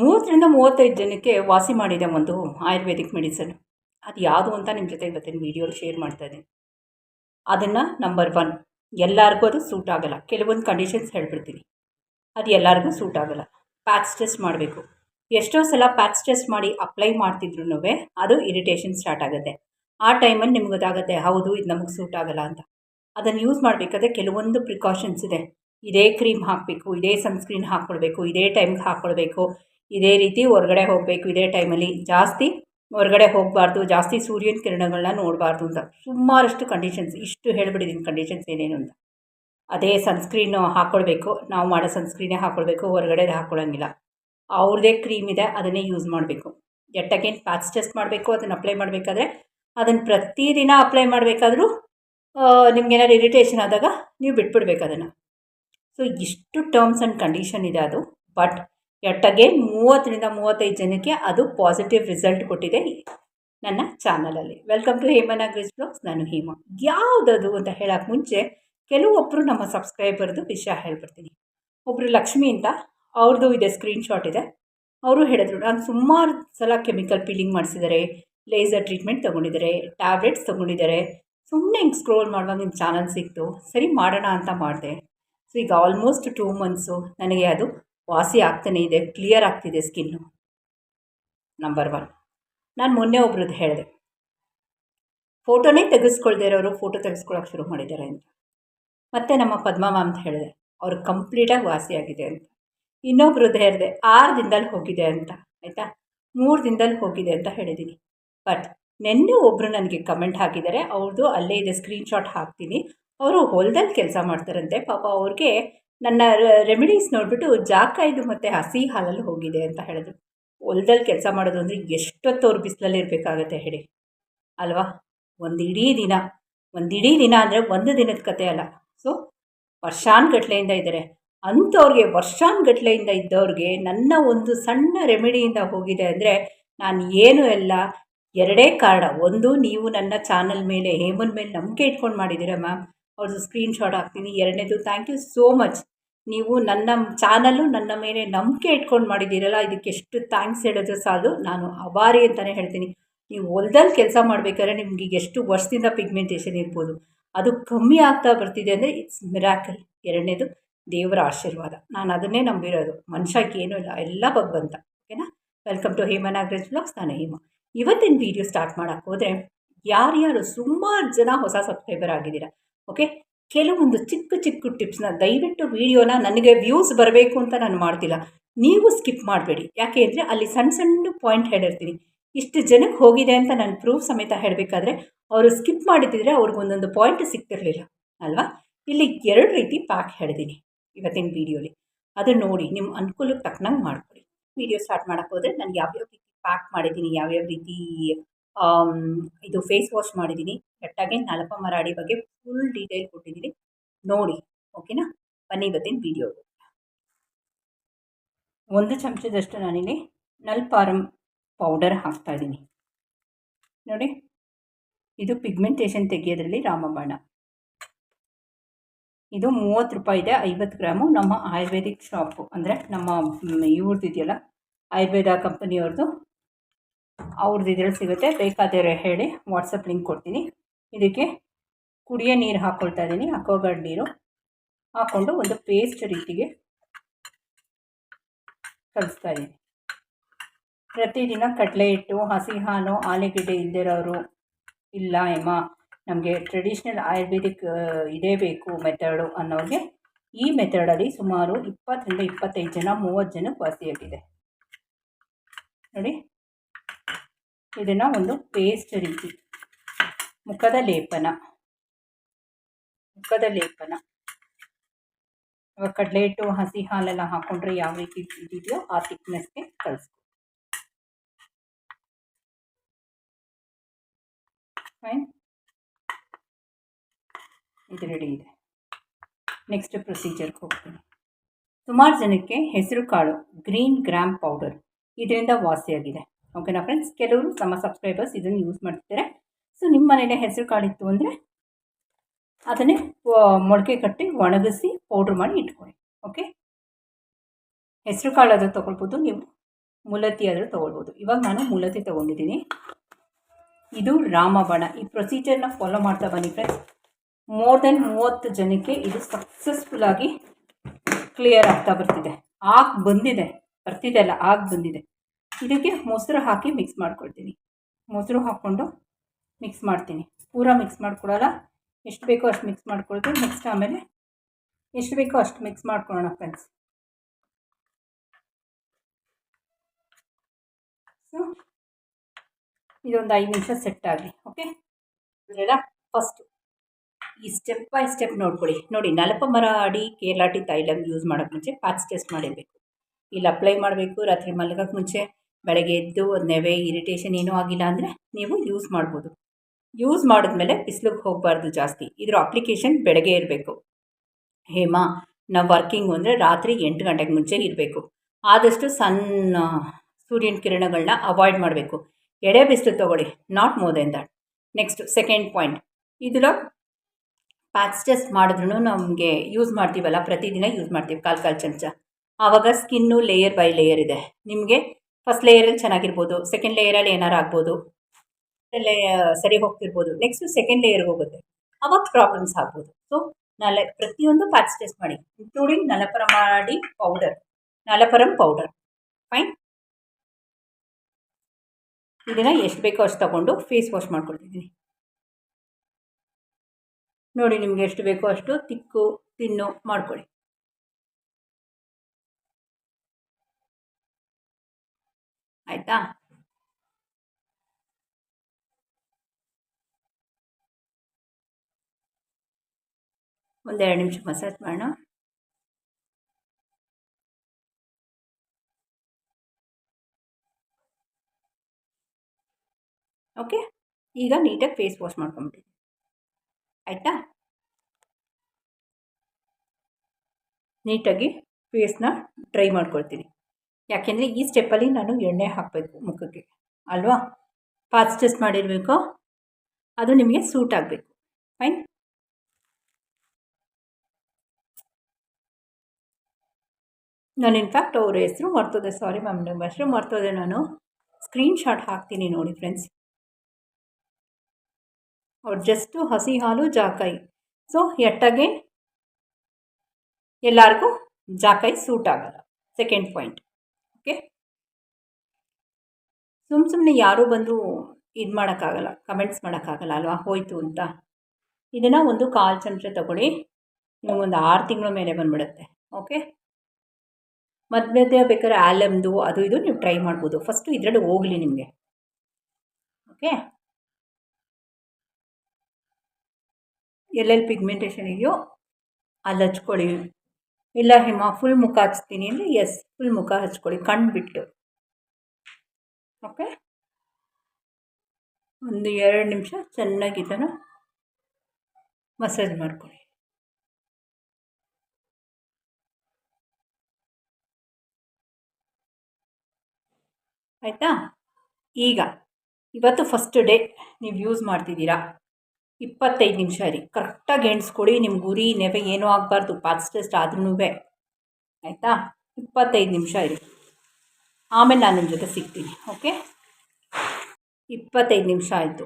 ಮೂವತ್ತರಿಂದ ಮೂವತ್ತೈದು ಜನಕ್ಕೆ ವಾಸಿ ಮಾಡಿದೆ ಒಂದು ಆಯುರ್ವೇದಿಕ್ ಮೆಡಿಸನ್. ಅದು ಯಾವುದು ಅಂತ ನಿಮ್ಮ ಜೊತೆ ಇವತ್ತಿನ ವೀಡಿಯೋಲಿ ಶೇರ್ ಮಾಡ್ತಾ ಇದ್ದೀನಿ ಅದನ್ನು ನಂಬರ್ ಒನ್, ಎಲ್ಲರಿಗೂ ಅದು ಸೂಟ್ ಆಗೋಲ್ಲ. ಕೆಲವೊಂದು ಕಂಡೀಷನ್ಸ್ ಹೇಳ್ಬಿಡ್ತೀನಿ. ಅದು ಎಲ್ಲರಿಗೂ ಸೂಟ್ ಆಗೋಲ್ಲ. ಪ್ಯಾಕ್ಸ್ ಟೆಸ್ಟ್ ಮಾಡಬೇಕು. ಎಷ್ಟೋ ಸಲ ಪ್ಯಾಕ್ಸ್ ಟೆಸ್ಟ್ ಮಾಡಿ ಅಪ್ಲೈ ಮಾಡ್ತಿದ್ರು ಅದು ಇರಿಟೇಷನ್ ಸ್ಟಾರ್ಟ್ ಆಗುತ್ತೆ. ಆ ಟೈಮಲ್ಲಿ ನಿಮ್ಗೆ ಗೊತ್ತಾಗುತ್ತೆ, ಹೌದು ಇದು ನಮಗೆ ಸೂಟ್ ಆಗೋಲ್ಲ ಅಂತ. ಅದನ್ನು ಯೂಸ್ ಮಾಡಬೇಕಾದ್ರೆ ಕೆಲವೊಂದು ಪ್ರಿಕಾಷನ್ಸ್ ಇದೆ. ಇದೇ ಕ್ರೀಮ್ ಹಾಕಬೇಕು, ಇದೇ ಸನ್ಸ್ಕ್ರೀನ್ ಹಾಕ್ಕೊಳ್ಬೇಕು ಇದೇ ಟೈಮ್ಗೆ ಹಾಕ್ಕೊಳ್ಬೇಕು ಇದೇ ರೀತಿ ಹೊರಗಡೆ ಹೋಗಬೇಕು ಇದೇ ಟೈಮಲ್ಲಿ. ಜಾಸ್ತಿ ಹೊರಗಡೆ ಹೋಗಬಾರ್ದು, ಜಾಸ್ತಿ ಸೂರ್ಯನ ಕಿರಣಗಳನ್ನ ನೋಡಬಾರ್ದು ಅಂತ. ಸುಮಾರಷ್ಟು ಕಂಡೀಷನ್ಸ್ ಇಷ್ಟು ಹೇಳ್ಬಿಟ್ಟಿದ್ದೀನಿ ಕಂಡೀಷನ್ಸ್ ಏನೇನು ಅಂತ. ಅದೇ ಸನ್ಸ್ಕ್ರೀನು ಹಾಕ್ಕೊಳ್ಬೇಕು ನಾವು ಮಾಡೋ ಸನ್ಸ್ಕ್ರೀನೇ ಹಾಕ್ಕೊಳ್ಬೇಕು ಹೊರಗಡೆ ಹಾಕ್ಕೊಳ್ಳೋಂಗಿಲ್ಲ ಅವ್ರದ್ದೇ ಕ್ರೀಮ್ ಇದೆ, ಅದನ್ನೇ ಯೂಸ್ ಮಾಡಬೇಕು. ಎಟ್ ಅಗೇನ್ ಪ್ಯಾಚ್ ಟೆಸ್ಟ್ ಮಾಡಬೇಕು, ಅದನ್ನು ಅಪ್ಲೈ ಮಾಡಬೇಕಾದ್ರೆ ಅದನ್ನು ಪ್ರತಿದಿನ ಅಪ್ಲೈ ಮಾಡಬೇಕಾದ್ರೂ ನಿಮ್ಗೇನಾದ್ರು ಇರಿಟೇಷನ್ ಆದಾಗ ನೀವು ಬಿಟ್ಬಿಡ್ಬೇಕು ಅದನ್ನು. ಸೊ ಇಷ್ಟು ಟರ್ಮ್ಸ್ ಆ್ಯಂಡ್ ಕಂಡೀಷನ್ ಇದೆ ಅದು. ಬಟ್ ಎಟ್ ಅಗೇನ್ ಮೂವತ್ತರಿಂದ ಮೂವತ್ತೈದು ಜನಕ್ಕೆ ಅದು ಪಾಸಿಟಿವ್ ರಿಸಲ್ಟ್ ಕೊಟ್ಟಿದೆ ನನ್ನ ಚಾನಲಲ್ಲಿ ವೆಲ್ಕಮ್ ಟು ಹೇಮನ ಗ್ರಿಸ್ ಬ್ಲಾಗ್ಸ್ ನಾನು ಹೇಮ. ಯಾವುದದು ಅಂತ ಹೇಳೋಕ್ಕೆ ಮುಂಚೆ ಕೆಲವೊಬ್ಬರು ನಮ್ಮ ಸಬ್ಸ್ಕ್ರೈಬರ್ದು ವಿಷಯ ಹೇಳ್ಬಿಡ್ತೀನಿ. ಒಬ್ಬರು ಲಕ್ಷ್ಮಿ ಅಂತ ಅವ್ರದ್ದು ಇದೆ ಸ್ಕ್ರೀನ್ಶಾಟ್ ಇದೆ. ಅವರು ಹೇಳಿದ್ರು, ನಾನು ಸುಮಾರು ಸಲ ಕೆಮಿಕಲ್ ಪೀಲಿಂಗ್ ಮಾಡಿಸಿದ್ದಾರೆ ಲೇಸರ್ ಟ್ರೀಟ್ಮೆಂಟ್ ತೊಗೊಂಡಿದ್ದಾರೆ ಟ್ಯಾಬ್ಲೆಟ್ಸ್ ತೊಗೊಂಡಿದ್ದಾರೆ ಸುಮ್ಮನೆ ಹಿಂಗೆ ಸ್ಕ್ರೋಲ್ ಮಾಡುವಾಗ ನಿಮ್ಮ ಚಾನಲ್ ಸಿಕ್ತು, ಸರಿ ಮಾಡೋಣ ಅಂತ ಮಾಡಿದೆ. ಸೊ ಈಗ ಆಲ್ಮೋಸ್ಟ್ ಟೂ ಮಂತ್ಸು ನನಗೆ ಅದು ವಾಸಿ ಆಗ್ತಾನೇ ಇದೆ ಕ್ಲಿಯರ್ ಆಗ್ತಿದೆ ಸ್ಕಿನ್ನು ನಂಬರ್ ಒನ್ ನಾನು ಮೊನ್ನೆ ಒಬ್ರದ್ದು ಹೇಳಿದೆ. ಫೋಟೋನೇ ತೆಗೆಸ್ಕೊಳ್ದೇ ಇರೋರು ಫೋಟೋ ತೆಗೆಸ್ಕೊಳಕ್ಕೆ ಶುರು ಮಾಡಿದ್ದಾರೆ ಅಂತ. ಮತ್ತು ನಮ್ಮ ಪದ್ಮಮ್ಮ ಅಂತ ಹೇಳಿದೆ, ಅವ್ರು ಕಂಪ್ಲೀಟಾಗಿ ವಾಸಿಯಾಗಿದೆ ಅಂತ. ಇನ್ನೊಬ್ರದ್ದು ಹೇಳಿದೆ, ಆರು ದಿನದಲ್ಲಿ ಹೋಗಿದೆ ಅಂತ, ಆಯಿತಾ? ಮೂರು ದಿನದಲ್ಲಿ ಹೋಗಿದೆ ಅಂತ ಹೇಳಿದ್ದೀನಿ ಬಟ್ ನಿನ್ನೆ ಒಬ್ಬರು ನನಗೆ ಕಮೆಂಟ್ ಹಾಕಿದ್ದಾರೆ ಅವ್ರದ್ದು ಅಲ್ಲೇ ಇದೆ ಸ್ಕ್ರೀನ್ಶಾಟ್ ಹಾಕ್ತೀನಿ. ಅವರು ಹೊಲದಲ್ಲಿ ಕೆಲಸ ಮಾಡ್ತಾರಂತೆ, ಪಾಪ ಅವ್ರಿಗೆ ನನ್ನ ರೆಮಿಡೀಸ್ ನೋಡಿಬಿಟ್ಟು ಜಾಕಾಯ್ದು ಮತ್ತು ಹಸಿ ಹಾಲಲ್ಲಿ ಹೋಗಿದೆ ಅಂತ ಹೇಳಿದ್ರು. ಹೊಲದಲ್ಲಿ ಕೆಲಸ ಮಾಡೋದು ಅಂದರೆ ಎಷ್ಟೊತ್ತು ಅವ್ರ ಬಿಸಿಲಲ್ಲಿ ಇರಬೇಕಾಗತ್ತೆ ಹೇಳಿ. ಅಲ್ವಾ? ಒಂದು ಇಡೀ ದಿನ ಒಂದು ಇಡೀ ದಿನ ಅಂದರೆ ಒಂದು ದಿನದ ಕತೆ ಅಲ್ಲ. ಸೊ ವರ್ಷಾನುಗಟ್ಲೆಯಿಂದ ಇದ್ದಾರೆ ಅಂಥವ್ರಿಗೆ ವರ್ಷಾನ್ಗಟ್ಲೆಯಿಂದ ಇದ್ದವ್ರಿಗೆ ನನ್ನ ಒಂದು ಸಣ್ಣ ರೆಮಿಡಿಯಿಂದ ಹೋಗಿದೆ ಅಂದರೆ ನಾನು ಏನು ಎಲ್ಲ, ಎರಡೇ ಕಾರಣ. ಒಂದು, ನೀವು ನನ್ನ ಚಾನಲ್ ಮೇಲೆ, ಹೇಮನ್ ಮೇಲೆ ನಂಬಿಕೆ ಇಟ್ಕೊಂಡು ಮಾಡಿದ್ದೀರ ಮ್ಯಾಮ್. ಅವ್ರದ್ದು ಸ್ಕ್ರೀನ್ಶಾಟ್ ಹಾಕ್ತೀನಿ. ಎರಡನೇದು ಥ್ಯಾಂಕ್ ಯು ಸೋ ಮಚ್ ನೀವು ನನ್ನ ಚಾನಲ್ಲು ನನ್ನ ಮೇಲೆ ನಂಬಿಕೆ ಇಟ್ಕೊಂಡು ಮಾಡಿದ್ದೀರಲ್ಲ, ಇದಕ್ಕೆ ಎಷ್ಟು ಥ್ಯಾಂಕ್ಸ್ ಹೇಳಿದ್ರು ಸಾಲು. ನಾನು ಅಭಾರಿ ಅಂತಲೇ ಹೇಳ್ತೀನಿ. ನೀವು ಹೊಲ್ದಲ್ಲಿ ಕೆಲಸ ಮಾಡಬೇಕಾದ್ರೆ ನಿಮಗೆ ಎಷ್ಟು ವರ್ಷದಿಂದ ಪಿಗ್ಮೆಂಟೇಷನ್ ಇರ್ಬೋದು. ಅದು ಕಮ್ಮಿ ಆಗ್ತಾ ಬರ್ತಿದೆ ಅಂದರೆ ಇಟ್ಸ್ ಮಿರಾಕಲ್ ಎರಡನೇದು, ದೇವರ ಆಶೀರ್ವಾದ. ನಾನು ಅದನ್ನೇ ನಂಬಿರೋದು. ಮನುಷ್ಯಕ್ಕೆ ಏನೂ ಇಲ್ಲ. ಎಲ್ಲ ಭಗವಂತ. ಓಕೆನಾ welcome to Hema Nagaraj blogs ನಾನು ಹೇಮ. ಇವತ್ತಿನ ವೀಡಿಯೋ ಸ್ಟಾರ್ಟ್ ಮಾಡೋಕ್ಕೆ ಹೋದರೆ ಯಾರ್ಯಾರು ಸುಮಾರು ಜನ ಹೊಸ ಸಬ್ಸ್ಕ್ರೈಬರ್ ಆಗಿದ್ದೀರಾ? ಓಕೆ ಕೆಲವೊಂದು ಚಿಕ್ಕ ಚಿಕ್ಕ ಟಿಪ್ಸ್ನ ದಯವಿಟ್ಟು ವೀಡಿಯೋನ ನನಗೆ ವ್ಯೂಸ್ ಬರಬೇಕು ಅಂತ ನಾನು ಮಾಡ್ತಿಲ್ಲ. ನೀವು ಸ್ಕಿಪ್ ಮಾಡಬೇಡಿ. ಯಾಕೆ ಅಂದರೆ ಅಲ್ಲಿ ಸಣ್ಣ ಸಣ್ಣ ಪಾಯಿಂಟ್ ಹೇಳಿರ್ತೀನಿ. ಇಷ್ಟು ಜನಕ್ಕೆ ಹೋಗಿದೆ ಅಂತ ನಾನು ಪ್ರೂಫ್ ಸಮೇತ ಹೇಳಬೇಕಾದ್ರೆ ಅವರು ಸ್ಕಿಪ್ ಮಾಡಿದ್ದಿದ್ರೆ ಅವ್ರಿಗೆ ಒಂದೊಂದು ಪಾಯಿಂಟ್ ಸಿಗ್ತಿರಲಿಲ್ಲ. ಅಲ್ವಾ? ಇಲ್ಲಿ ಎರಡು ರೀತಿ ಪ್ಯಾಕ್ ಹೇಳಿದ್ದೀನಿ ಇವತ್ತಿನ ವೀಡಿಯೋಲಿ ಅದು ನೋಡಿ ನಿಮ್ಮ ಅನುಕೂಲಕ್ಕೆ ತಕ್ಕನಂಗೆ ಮಾಡ್ಕೊಳ್ಳಿ ವೀಡಿಯೋ ಸ್ಟಾರ್ಟ್ ಮಾಡೋಕ್ಕೆ ಹೋದರೆ ನಾನು ಯಾವ್ಯಾವ ರೀತಿ ಪ್ಯಾಕ್ ಮಾಡಿದ್ದೀನಿ, ಯಾವ್ಯಾವ ರೀತಿ ಇದು ಫೇಸ್ ವಾಶ್ ಮಾಡಿದ್ದೀನಿ ಕರೆಕ್ಟಾಗಿ ನಲಪ ಮರಾಡಿ ಬಗ್ಗೆ ಫುಲ್ ಡೀಟೇಲ್ ಕೊಟ್ಟಿದ್ದೀನಿ ನೋಡಿ ಓಕೆನಾ ಬನ್ನಿ ಇವತ್ತಿನ ವೀಡಿಯೋ ಒಂದು ಚಮಚದಷ್ಟು ನಾನಿಲ್ಲಿ ನಲ್ಪಾರಂ ಪೌಡರ್ ಹಾಕ್ತಾ ಇದ್ದೀನಿ ನೋಡಿ, ಇದು ಪಿಗ್ಮೆಂಟೇಷನ್ ತೆಗೆಯೋದ್ರಲ್ಲಿ ರಾಮಬಾಣ. ಇದು ಮೂವತ್ತು ರೂಪಾಯಿ ಇದೆ, ಐವತ್ತು ಗ್ರಾಮು. ನಮ್ಮ ಆಯುರ್ವೇದಿಕ್ ಶಾಪು ಅಂದರೆ ನಮ್ಮ ಇವ್ರದ್ದು ಇದೆಯಲ್ಲ ಆಯುರ್ವೇದ ಕಂಪನಿಯವ್ರದ್ದು ಅವ್ರದ್ದು ಇದ್ರಲ್ಲಿ ಸಿಗುತ್ತೆ. ಬೇಕಾದರೆ ಹೇಳಿ ವಾಟ್ಸಪ್ ಲಿಂಕ್ ಕೊಡ್ತೀನಿ. ಇದಕ್ಕೆ ಕುಡಿಯೋ ನೀರು ಹಾಕ್ಕೊಳ್ತಾ ಇದ್ದೀನಿ. ಅಕ್ವಾಗಾರ್ಡ್ ನೀರು ಹಾಕ್ಕೊಂಡು ಒಂದು ಪೇಸ್ಟ್ ರೀತಿಗೆ ಕಲಿಸ್ತಾ ಇದ್ದೀನಿ. ಪ್ರತಿದಿನ ಕಡಲೆ ಹಿಟ್ಟು ಹಸಿ ಹಾಲು ಆಲೂಗೆಡ್ಡೆ ಇಲ್ದಿರೋರು ಇಲ್ಲ ಎಮ್ಮ. ನಮಗೆ ಟ್ರೆಡಿಷ್ನಲ್ ಆಯುರ್ವೇದಿಕ್ ಇದೇ ಬೇಕು ಮೆಥಡು ಅನ್ನೋರಿಗೆ ಈ ಮೆಥಡಲ್ಲಿ ಸುಮಾರು ಇಪ್ಪತ್ತರಿಂದ ಇಪ್ಪತ್ತೈದು ಜನ, ಮೂವತ್ತು ಜನಕ್ಕೆ ವಾಸಿಯಾಗಿದೆ. ನೋಡಿ. ಇದನ್ನು ಒಂದು ಪೇಸ್ಟ್ ರೀತಿ. ಮುಖದ ಲೇಪನ. ಮುಖದ ಲೇಪನ. ಇವಾಗ ಕಡಲೆ ಹಿಟ್ಟು ಹಸಿ ಹಾಲೆಲ್ಲ ಹಾಕೊಂಡ್ರೆ ಯಾವ ರೀತಿ ಇದೆಯೋ ಆ ಥಿಕ್ನೆಸ್ಗೆ ಕಳಿಸ್ಕೊ. ಫೈನ್ ಇದು ರೆಡಿ ಇದೆ. ನೆಕ್ಸ್ಟ್ ಪ್ರೊಸೀಜರ್ಗೆ ಹೋಗ್ತೀನಿ. ಸುಮಾರು ಜನಕ್ಕೆ ಹೆಸರು ಕಾಳು ಗ್ರೀನ್ ಗ್ರಾಮ್ ಪೌಡರ್ ಇದರಿಂದ ವಾಸಿಯಾಗಿದೆ. ಓಕೆನಾ ಫ್ರೆಂಡ್ಸ್ ಕೆಲವರು ನಮ್ಮ ಸಬ್ಸ್ಕ್ರೈಬರ್ಸ್ ಇದನ್ನು ಯೂಸ್ ಮಾಡ್ತಿದ್ದಾರೆ. ಸೊ ನಿಮ್ಮ ಮನೇಲೆ ಹೆಸರು ಕಾಳಿತ್ತು ಅಂದರೆ ಅದನ್ನೇ ಮೊಳಕೆ ಕಟ್ಟಿ ಒಣಗಿಸಿ ಪೌಡ್ರ್ ಮಾಡಿ ಇಟ್ಕೊಳ್ಳಿ. ಓಕೆ ಹೆಸರು ಕಾಳು ಅದು ತೊಗೊಳ್ಬೋದು, ನೀವು ಮುಲತಿ ಆದರೂ ತೊಗೊಳ್ಬೋದು. ಇವಾಗ ನಾನು ಮುಲತಿ ತೊಗೊಂಡಿದ್ದೀನಿ. ಇದು ರಾಮಬಾಣ. ಈ ಪ್ರೊಸೀಜರ್ನ ಫಾಲೋ ಮಾಡ್ತಾ ಬನ್ನಿ ಫ್ರೆಂಡ್ಸ್ ಮೋರ್ ದೆನ್ ಮೂವತ್ತು ಜನಕ್ಕೆ ಇದು ಸಕ್ಸಸ್ಫುಲ್ಲಾಗಿ ಕ್ಲಿಯರ್ ಆಗ್ತಾ ಬರ್ತಿದೆ. ಆಗಿ ಬಂದಿದೆ. ಬರ್ತಿದೆ ಅಲ್ಲ, ಆಗಿ ಬಂದಿದೆ. ಇದಕ್ಕೆ ಮೊಸರು ಹಾಕಿ ಮಿಕ್ಸ್ ಮಾಡ್ಕೊಳ್ತೀನಿ. ಮೊಸರು ಹಾಕ್ಕೊಂಡು ಮಿಕ್ಸ್ ಮಾಡ್ತೀನಿ. ಪೂರ ಮಿಕ್ಸ್ ಮಾಡ್ಕೊಡಲ್ಲ. ಎಷ್ಟು ಬೇಕೋ ಅಷ್ಟು ಮಿಕ್ಸ್ ಮಾಡ್ಕೊಳ್ತೀನಿ. ನೆಕ್ಸ್ಟ್ ಆಮೇಲೆ ಎಷ್ಟು ಬೇಕೋ ಅಷ್ಟು ಮಿಕ್ಸ್ ಮಾಡ್ಕೊಳ್ಳೋಣ ಫ್ರೆಂಡ್ಸ್ ಸೊ ಇದೊಂದು ಐದು ನಿಮಿಷ ಸೆಟ್ ಆಗಲಿ ಓಕೆ ಅದೆಲ್ಲ ಫಸ್ಟು ಈ ಸ್ಟೆಪ್ ಬೈ ಸ್ಟೆಪ್ ನೋಡ್ಕೊಳ್ಳಿ ನೋಡಿ ನಲಪ ಮರ ಅಡಿ ಕೇರಳಾಟಿ ತೈಲಮ್ ಯೂಸ್ ಮಾಡೋಕ್ಕೆ ಮುಂಚೆ ಪ್ಯಾಚ್ ಟೆಸ್ಟ್ ಮಾಡಿರಬೇಕು. ಇಲ್ಲಿ ಅಪ್ಲೈ ಮಾಡಬೇಕು, ರಾತ್ರಿ ಮಲಗೋಕ್ಕೆ ಮುಂಚೆ. ಬೆಳಗ್ಗೆ ಎದ್ದು ನೆವೆ ಇರಿಟೇಷನ್ ಏನೂ ಆಗಿಲ್ಲ ಅಂದರೆ ನೀವು ಯೂಸ್ ಮಾಡ್ಬೋದು. ಯೂಸ್ ಮಾಡಿದ್ಮೇಲೆ ಬಿಸಿಲಿಗೆ ಹೋಗಬಾರ್ದು ಜಾಸ್ತಿ. ಇದ್ರ ಅಪ್ಲಿಕೇಶನ್ ಬೆಳಗ್ಗೆ ಇರಬೇಕು. ಹೇಮಾ, ನಾವು ವರ್ಕಿಂಗು ಅಂದರೆ ರಾತ್ರಿ ಎಂಟು ಗಂಟೆಗೆ ಮುಂಚೆ ಇರಬೇಕು. ಆದಷ್ಟು ಸಣ್ಣ ಸೂರ್ಯನ ಕಿರಣಗಳನ್ನ ಅವಾಯ್ಡ್ ಮಾಡಬೇಕು. ಎಡೆ ಬಿಸಿಲು ತೊಗೊಳ್ಳಿ not more then that next second point ಇದರ ಪ್ಯಾಚ್ ಟೆಸ್ಟ್ ಮಾಡಿದ್ರೂ ನಮಗೆ ಯೂಸ್ ಮಾಡ್ತೀವಲ್ಲ, ಪ್ರತಿದಿನ ಯೂಸ್ ಮಾಡ್ತೀವಿ, ಕಾಲು ಕಾಲು ಚಮಚ. ಆವಾಗ ಸ್ಕಿನ್ನು ಲೇಯರ್ ಬೈ ಲೇಯರ್ ಇದೆ. ನಿಮಗೆ ಫಸ್ಟ್ ಲೇಯರಲ್ಲಿ ಚೆನ್ನಾಗಿರ್ಬೋದು. ಸೆಕೆಂಡ್ ಲೇಯರಲ್ಲಿ ಏನಾರು ಆಗ್ಬೋದು. ಸರಿ ಹೋಗ್ತಿರ್ಬೋದು. ನೆಕ್ಸ್ಟ್ ಸೆಕೆಂಡ್ ಲೇಯರ್ಗೆ ಹೋಗುತ್ತೆ. ಅವಾಗ ಪ್ರಾಬ್ಲಮ್ಸ್ ಆಗ್ಬೋದು. ಸೊ ನಲ ಪ್ರತಿಯೊಂದು ಪ್ಯಾಚ್ ಟೆಸ್ಟ್ ಮಾಡಿ ಇನ್ಕ್ಲೂಡಿಂಗ್ ನಲಪರ ಮಾಡಿ ಪೌಡರ್ ನಲಪರಂ ಪೌಡರ್ ಫೈನ್ ಇದನ್ನು ಎಷ್ಟು ಬೇಕೋ ಅಷ್ಟು ತಗೊಂಡು ಫೇಸ್ ವಾಶ್ ಮಾಡ್ಕೊಳ್ತಿದ್ದೀನಿ. ನೋಡಿ ನಿಮ್ಗೆ ಎಷ್ಟು ಬೇಕೋ ಅಷ್ಟು, ತಿಕ್ಕು, ತಿನ್ನು ಮಾಡ್ಕೊಳ್ಳಿ. ಆಯಿತಾ? ಒಂದೆರಡು ನಿಮಿಷ ಮಸಾಜ್ ಮಾಡೋಣ. ಓಕೆ, ಈಗ ನೀಟಾಗಿ ಫೇಸ್ ವಾಶ್ ಮಾಡ್ಕೊಂಬಿಟ್ಟಿ ಆಯಿತಾ? ನೀಟಾಗಿ ಫೇಸ್ನ ಡ್ರೈ ಮಾಡ್ಕೊಳ್ತೀನಿ. ಯಾಕೆಂದರೆ ಈ ಸ್ಟೆಪ್ಪಲ್ಲಿ ನಾನು ಎಣ್ಣೆ ಹಾಕಬೇಕು ಮುಖಕ್ಕೆ, ಅಲ್ವಾ? ಪಾಸ್ ಟೆಸ್ಟ್ ಮಾಡಿರಬೇಕು? ಅದು ನಿಮಗೆ ಸೂಟ್ ಆಗಬೇಕು. ಫೈನ್ ನಾನು ಇನ್ಫ್ಯಾಕ್ಟ್ ಅವ್ರ ಹೆಸರು ಮರ್ತೋದೆ ಸಾರಿ ಮ್ಯಾಮ್ ನಿಮ್ಮ ಹೆಸರು ಮರ್ತೋದೆ, ನಾನು ಸ್ಕ್ರೀನ್ ಶಾಟ್ ಹಾಕ್ತೀನಿ ನೋಡಿ ಫ್ರೆಂಡ್ಸ್ ಅವ್ರು ಜಸ್ಟು ಹಸಿ ಹಾಲು, ಜಾಕಾಯಿ. ಸೊ ಎಟ್ಟಾಗೆ ಎಲ್ಲರಿಗೂ ಜಾಕಾಯಿ ಸೂಟ್ ಆಗಲ್ಲ. ಸೆಕೆಂಡ್ ಪಾಯಿಂಟ್ ಓಕೆ ಸುಮ್ಮ ಸುಮ್ಮನೆ ಯಾರೂ ಬಂದು ಇದು ಮಾಡೋಕ್ಕಾಗಲ್ಲ ಕಮೆಂಟ್ಸ್ ಮಾಡೋಕ್ಕಾಗಲ್ಲ ಅಲ್ವಾ? ಹೋಯಿತು ಅಂತ. ಇದನ್ನು ಒಂದು ಕಾಲು ಚಮಚ ತಗೊಳ್ಳಿ. ನಿಮಗೊಂದು ಆರು ತಿಂಗಳ ಮೇಲೆ ಬಂದುಬಿಡುತ್ತೆ, ಓಕೆ? ಮಧ್ಯ ಮಧ್ಯೆ ಬೇಕಾದ್ರೆ ಆಲಮ್ದು, ಅದು ಇದು ನೀವು ಟ್ರೈ ಮಾಡ್ಬೋದು. ಫಸ್ಟು ಇದರಲ್ಲಿ ಹೋಗಲಿ ನಿಮಗೆ. ಓಕೆ? ಎಲ್ಲೆಲ್ಲಿ ಪಿಗ್ಮೆಂಟೇಷನ್ ಇದೆಯೋ ಅಲ್ಲಿ ಹಚ್ಕೊಳ್ಳಿ. ಇಲ್ಲ ಹಿಮ ಫುಲ್ ಮುಖ ಹಚ್ತೀನಿ ಅಂದರೆ ಎಸ್ ಫುಲ್ ಮುಖ ಹಚ್ಕೊಳ್ಳಿ ಕಣ್ಣು ಬಿಟ್ಟು ಓಕೆ ಒಂದು ಎರಡು ನಿಮಿಷ ಚೆನ್ನಾಗಿ ಇದನ್ನು ಮಸಾಜ್ ಮಾಡ್ಕೊಳ್ಳಿ. ಆಯಿತಾ? ಈಗ, ಇವತ್ತು ಫಸ್ಟ್ ಡೇ ನೀವು ಯೂಸ್ ಮಾಡ್ತಿದ್ದೀರಾ? ಇಪ್ಪತ್ತೈದು ನಿಮಿಷ ರೀ ಕರೆಕ್ಟಾಗಿ ಎಣಿಸ್ಕೊಡಿ ನಿಮ್ಮ ಗುರಿ ನೆವೆ ಏನೂ ಆಗಬಾರ್ದು ಪಾಚ್ ಟೆಸ್ಟ್ ಆದ್ರೂ ಆಯಿತಾ? ಇಪ್ಪತ್ತೈದು ನಿಮಿಷ ಇರಿ. ಆಮೇಲೆ ನಾನು ನಿಮ್ಮ ಜೊತೆ ಸಿಗ್ತೀನಿ, ಓಕೆ? ಇಪ್ಪತ್ತೈದು ನಿಮಿಷ ಆಯಿತು.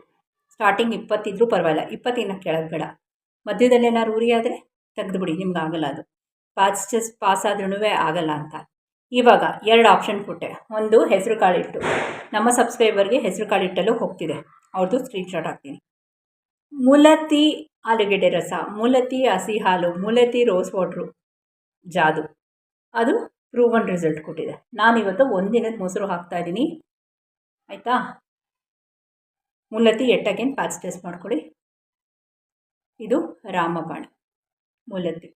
ಸ್ಟಾರ್ಟಿಂಗ್ ಇಪ್ಪತ್ತಿದ್ರೂ ಪರವಾಗಿಲ್ಲ ಇಪ್ಪತ್ತಿನ ಕೆಳಗೆ ಬೇಡ. ಮಧ್ಯದಲ್ಲಿ ಏನಾದ್ರು ಉರಿ ಆದರೆ ತೆಗೆದುಬಿಡಿ, ನಿಮ್ಗೆ ಆಗಲ್ಲ ಅದು. ಪಾಸ್ ಟೆಸ್ಟ್ ಪಾಸ್ ಆದ್ರೂ ಆಗಲ್ಲ ಅಂತ. ಇವಾಗ ಎರಡು ಆಪ್ಷನ್ ಕೊಟ್ಟೆ. ಒಂದು, ಹೆಸರು ಕಾಳಿಟ್ಟು. ನಮ್ಮ ಸಬ್ಸ್ಕ್ರೈಬರ್ಗೆ ಹೆಸರು ಕಾಳಿಟ್ಟಲ್ಲೂ ಹೋಗ್ತಿದೆ. ಅವ್ರದ್ದು ಸ್ಕ್ರೀನ್ಶಾಟ್ ಹಾಕ್ತೀನಿ. ಮುಲತಿ ಆಲೂಗೆಡ್ಡೆ ರಸ, ಮುಲತಿ ಹಸಿ ಹಾಲು, ಮುಲತಿ ರೋಸ್ ವಾಟ್ರು ಜಾದು. ಅದು ಪ್ರೂವನ್ ರಿಸಲ್ಟ್ ಕೊಟ್ಟಿದೆ. ನಾನಿವತ್ತು ಒಂದಿನದ ಮೊಸರು ಹಾಕ್ತಾಯಿದ್ದೀನಿ ಆಯಿತಾ? ಮುಲತಿ ಎಟ್ಟಗೇನು ಪ್ಯಾಚ್ ಟೆಸ್ಟ್ ಮಾಡ್ಕೊಳ್ಳಿ. ಇದು ರಾಮಬಾಣ, ಮುಲತಿ.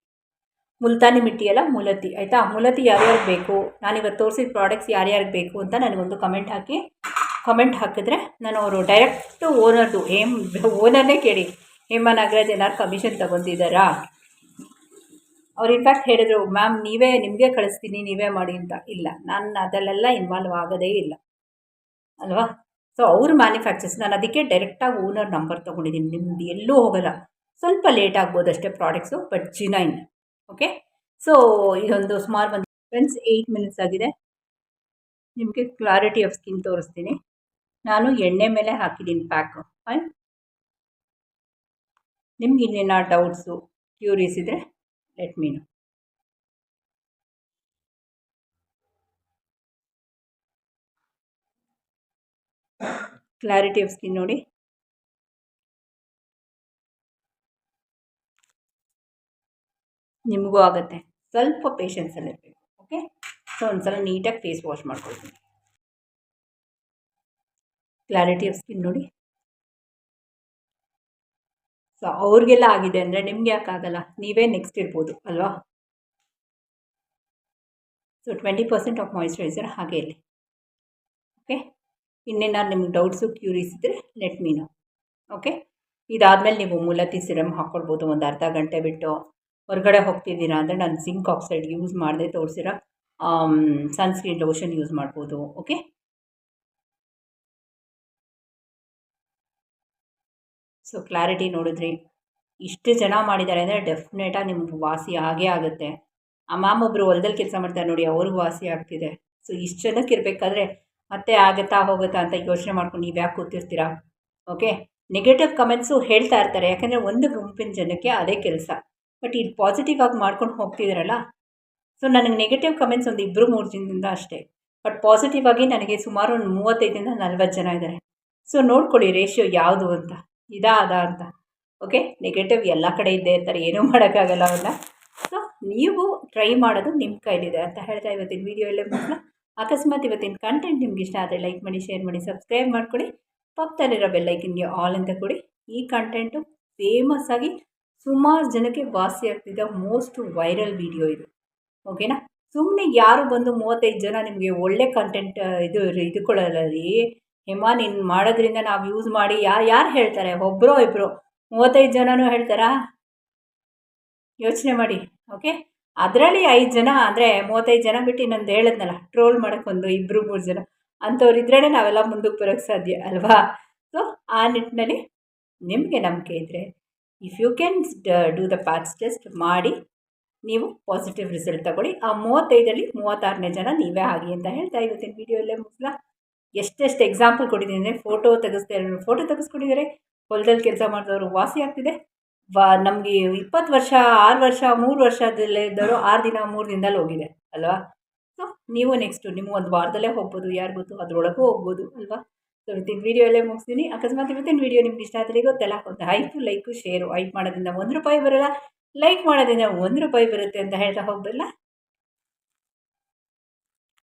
ಮುಲ್ತಾನಿ ಮಿಟ್ಟಿ ಅಲ್ಲ, ಮುಲತಿ. ಆಯಿತಾ? ಮುಲತಿ ಯಾರ್ಯಾರಿಗೆ ಬೇಕು? ನಾನಿವತ್ತು ತೋರಿಸಿದ ಪ್ರಾಡಕ್ಟ್ಸ್ ಯಾರ್ಯಾರಿಗೆ ಬೇಕು ಅಂತ ನನಗೊಂದು ಕಮೆಂಟ್ ಹಾಕಿ. ಕಮೆಂಟ್ ಹಾಕಿದ್ರೆ ನಾನು ಅವರು ಡೈರೆಕ್ಟು ಓನರ್ದು ಹೇಮ್ ಓನರ್ನೇ ಕೇಳಿ ಹೇಮ ನಾಗರಾಜ್ ಏನಾರು ಕಮಿಷನ್ ತೊಗೊತಿದ್ದಾರಾ ಅವ್ರು ಇನ್ಫ್ಯಾಕ್ಟ್ ಹೇಳಿದರು, ಮ್ಯಾಮ್, ನೀವೇ ನಿಮಗೆ ಕಳಿಸ್ತೀನಿ, ನೀವೇ ಮಾಡಿ ಅಂತ. ಇಲ್ಲ ನಾನು ಅದಲ್ಲೆಲ್ಲ ಇನ್ವಾಲ್ವ್ ಆಗೋದೇ ಇಲ್ಲ. ಅಲ್ವಾ? ಸೊ ಅವರು ಮ್ಯಾನುಫ್ಯಾಕ್ಚರ್ಸ್ ನಾನು ಅದಕ್ಕೆ ಡೈರೆಕ್ಟಾಗಿ ಓನರ್ ನಂಬರ್ ತೊಗೊಂಡಿದ್ದೀನಿ. ನಿಮ್ದು ಎಲ್ಲೂ ಹೋಗೋಲ್ಲ. ಸ್ವಲ್ಪ ಲೇಟ್ ಆಗ್ಬೋದು ಅಷ್ಟೇ products but genuine okay so ಇದೊಂದು ಸುಮಾರು ಒಂದು ಫ್ರೆಂಡ್ಸ್ ಏಯ್ಟ್ ಮಿನಿಟ್ಸ್ ಆಗಿದೆ. ನಿಮಗೆ ಕ್ಲಾರಿಟಿ ಆಫ್ ಸ್ಕಿನ್ ತೋರಿಸ್ತೀನಿ. ನಾನು ಎಣ್ಣೆ ಮೇಲೆ ಹಾಕಿದ್ದೀನಿ ಪ್ಯಾಕು. ಫೈನ್. ನಿಮ್ಗೆ ಇನ್ನೇನು ಡೌಟ್ಸು, ಕ್ಯೂರಿಯಸ್ ಇದ್ದರೆ let me know clarity of skin ನೋಡಿ. ನಿಮಗೂ ಆಗುತ್ತೆ. ಸ್ವಲ್ಪ ಪೇಷನ್ಸಲ್ಲಿರಬೇಕು ಓಕೆ ಸೊ ಒಂದ್ಸಲ ನೀಟಾಗಿ ಫೇಸ್ ವಾಶ್ ಮಾಡ್ಕೊಳ್ತೀನಿ. ಕ್ಲಾರಿಟಿ ಆಫ್ ಸ್ಕಿನ್ ನೋಡಿ. ಸೊ ಅವ್ರಿಗೆಲ್ಲ ಆಗಿದೆ ಅಂದರೆ ನಿಮ್ಗೆ ಯಾಕಾಗಲ್ಲ ನೀವೇ ನೆಕ್ಸ್ಟ್ ಇರ್ಬೋದು, ಅಲ್ವಾ? So twenty percent of moisturiser ಹಾಗೆ ಇಲ್ಲಿ ಓಕೆ ಇನ್ನೇನಾದ್ರು ನಿಮ್ಗೆ ಡೌಟ್ಸು ಕ್ಯೂರೀಸ್ ಇದ್ದರೆ ಲೆಟ್ ಮೀನು ಓಕೆ ಇದಾದಮೇಲೆ ನೀವು ಮುಲತಿ ಸಿರಮ್ ಹಾಕ್ಕೊಳ್ಬೋದು ಒಂದು ಅರ್ಧ ಗಂಟೆ ಬಿಟ್ಟು. ಹೊರಗಡೆ ಹೋಗ್ತಿದ್ದೀರಾ ಅಂದರೆ ನಾನು ಜಿಂಕ್ ಆಕ್ಸೈಡ್ ಯೂಸ್ ಮಾಡದೆ ತೋರಿಸಿರೋ ಸನ್ಸ್ಕ್ರೀನ್ ಲೋಷನ್ ಯೂಸ್ ಮಾಡ್ಬೋದು ಓಕೆ ಸೊ ಕ್ಲಾರಿಟಿ ನೋಡಿದ್ರಿ ಇಷ್ಟು ಜನ ಮಾಡಿದ್ದಾರೆ ಅಂದರೆ ಡೆಫಿನೆಟಾಗಿ ನಿಮ್ಗೆ ವಾಸಿ ಆಗೇ ಆಗುತ್ತೆ. ಆ ಮ್ಯಾಮ್ ಒಬ್ಬರು ಹೊಲ್ದಲ್ಲಿ ಕೆಲಸ ಮಾಡ್ತಾರೆ ನೋಡಿ, ಅವ್ರಿಗೂ ವಾಸಿ ಆಗ್ತಿದೆ. ಸೊ ಇಷ್ಟು ಜನಕ್ಕೆ ಇರಬೇಕಾದ್ರೆ ಮತ್ತೆ ಆಗುತ್ತಾ ಹೋಗುತ್ತಾ ಅಂತ ಯೋಚನೆ ಮಾಡ್ಕೊಂಡು ನೀವು ಯಾಕೆ ಕೂತಿರ್ತೀರಾ? ಓಕೆ ನೆಗೆಟಿವ್ ಕಮೆಂಟ್ಸು ಹೇಳ್ತಾ ಇರ್ತಾರೆ. ಯಾಕಂದರೆ ಒಂದು ಗುಂಪಿನ ಜನಕ್ಕೆ ಅದೇ ಕೆಲಸ. ಬಟ್ ಇದು ಪಾಸಿಟಿವ್ ಆಗಿ ಮಾಡ್ಕೊಂಡು ಹೋಗ್ತಿದ್ದೀರಲ್ಲ ಸೊ ನನಗೆ ನೆಗೆಟಿವ್ ಕಮೆಂಟ್ಸ್ ಒಂದು ಇಬ್ಬರು ಮೂರು ಜನದಿಂದ ಅಷ್ಟೇ. ಬಟ್ ಪಾಸಿಟಿವ್ ಆಗಿ ನನಗೆ ಸುಮಾರು ಒಂದು ಮೂವತ್ತೈದರಿಂದ ನಲ್ವತ್ತು ಜನ ಇದ್ದಾರೆ. ಸೊ ನೋಡ್ಕೊಳ್ಳಿ ರೇಷಿಯೋ ಯಾವುದು ಅಂತ. ಇದಾ ಅದಾ ಅಂತ. ಓಕೆ ನೆಗೆಟಿವ್ ಎಲ್ಲ ಕಡೆ ಇದ್ದೇ ಇರ್ತಾರೆ ಏನೂ ಮಾಡೋಕ್ಕಾಗಲ್ಲ ಅವನ್ನ ಸೊ ನೀವು ಟ್ರೈ ಮಾಡೋದು ನಿಮ್ಮ ಕೈಲಿದೆ ಅಂತ ಹೇಳ್ತಾ ಇವತ್ತಿನ ವೀಡಿಯೋ ಎಲ್ಲ ಮುಗಿಸ್ಲಾ. ಅಕಸ್ಮಾತ್ ಇವತ್ತಿನ ಕಂಟೆಂಟ್ ನಿಮ್ಗೆ ಇಷ್ಟ ಆದರೆ ಲೈಕ್ ಮಾಡಿ ಶೇರ್ ಮಾಡಿ ಸಬ್ಸ್ಕ್ರೈಬ್ ಮಾಡ್ಕೊಳ್ಳಿ. ಪಕ್ಕದಲ್ಲಿರೋ ಬೆಲ್ಲೈಕಿನ್ಗೆ ಆಲ್ ಅಂತ ಕೊಡಿ. ಈ ಕಂಟೆಂಟು ಫೇಮಸ್ ಆಗಿ ಸುಮಾರು ಜನಕ್ಕೆ ವಾಸಿ ಆಗ್ತಿದ್ದ ಮೋಸ್ಟ್ ವೈರಲ್ ವೀಡಿಯೋ ಇದು. ಓಕೆನಾ ಸುಮ್ಮನೆ ಯಾರು ಬಂದು ಮೂವತ್ತೈದು ಜನ ನಿಮಗೆ ಒಳ್ಳೆ ಕಂಟೆಂಟ್ ಇದು ಇದುಕೊಳ್ಳಲ್ಲ ಹೇಮಾ ನೀನು ಮಾಡೋದ್ರಿಂದ ನಾವು ಯೂಸ್ ಮಾಡಿ ಯಾರು ಯಾರು ಹೇಳ್ತಾರೆ? ಒಬ್ಬರೋ ಇಬ್ಬರು ಮೂವತ್ತೈದು ಜನನೂ ಹೇಳ್ತಾರಾ? ಯೋಚನೆ ಮಾಡಿ, ಓಕೆ? ಅದರಲ್ಲಿ ಐದು ಜನ, ಅಂದರೆ ಮೂವತ್ತೈದು ಜನ ಬಿಟ್ಟು ಇನ್ನೊಂದು ಹೇಳಿದ್ನಲ್ಲ ಟ್ರೋಲ್ ಮಾಡೋಕ್ಕೆ ಒಂದು ಇಬ್ಬರು ಮೂರು ಜನ. ಅಂಥವ್ರು ಇದ್ರೇ ನಾವೆಲ್ಲ ಮುಂದಕ್ಕೆ ಬರೋಕ್ಕೆ ಸಾಧ್ಯ, ಅಲ್ವಾ? ಸೊ ಆ ನಿಟ್ಟಿನಲ್ಲಿ ನಿಮಗೆ ನಂಬಿಕೆ ಇದ್ದರೆ if you can do the patch test ಮಾಡಿ, ನೀವು ಪಾಸಿಟಿವ್ ರಿಸಲ್ಟ್ ತಗೊಳ್ಳಿ. ಆ ಮೂವತ್ತೈದಲ್ಲಿ ಮೂವತ್ತಾರನೇ ಜನ ನೀವೇ ಆಗಿ ಅಂತ ಹೇಳ್ತಾ ಇವತ್ತಿನ ವೀಡಿಯೋಲ್ಲೇ ಎಷ್ಟೆಷ್ಟು ಎಕ್ಸಾಂಪಲ್ ಕೊಟ್ಟಿದ್ದೀನಿ ಅಂದರೆ ಫೋಟೋ ತೆಗೆಸ್ತಾ ಇರೋರು ಫೋಟೋ ತೆಗೆಸ್ಕೊಂಡಿದ್ದಾರೆ ಹೊಲದಲ್ಲಿ ಕೆಲಸ ಮಾಡಿದವರು ವಾಸಿ ಆಗ್ತಿದೆ. ವಾ, ನಮಗೆ ಇಪ್ಪತ್ತು ವರ್ಷ, ಆರು ವರ್ಷ, ಮೂರು ವರ್ಷದಲ್ಲೇ ಇದ್ದವರು ಆರು ದಿನ, ಮೂರು ದಿನದಲ್ಲಿ ಹೋಗಿದೆ, ಅಲ್ವಾ? ಸೊ ನೀವು ನೆಕ್ಸ್ಟು ನಿಮ್ಮ ಒಂದು ವಾರದಲ್ಲೇ ಹೋಗ್ಬೋದು, ಯಾರು ಗೊತ್ತು? ಅದರೊಳಗೂ ಹೋಗ್ಬೋದು, ಅಲ್ವಾ? ಸೊ ಇವತ್ತಿನ ವೀಡಿಯೋ ಮುಗಿಸ್ತೀನಿ. ಅಕಸ್ಮಾತ್ ಇವತ್ತಿನ ವೀಡಿಯೋ ನಿಮ್ಗೆ ಇಷ್ಟ ಆದರೆ ಗೊತ್ತಲ್ಲ, ಒಂದು ಹೈಪು, ಲೈಕು ಶೇರು ಹೈಪ್ ಮಾಡೋದ್ರಿಂದ ಒಂದು ರೂಪಾಯಿ ಬರೋಲ್ಲ, ಲೈಕ್ ಮಾಡೋದ್ರಿಂದ ಒಂದು ರೂಪಾಯಿ ಬರುತ್ತೆ ಅಂತ ಹೇಳ್ತಾ ಹೋಗ್ಬಲ್ಲ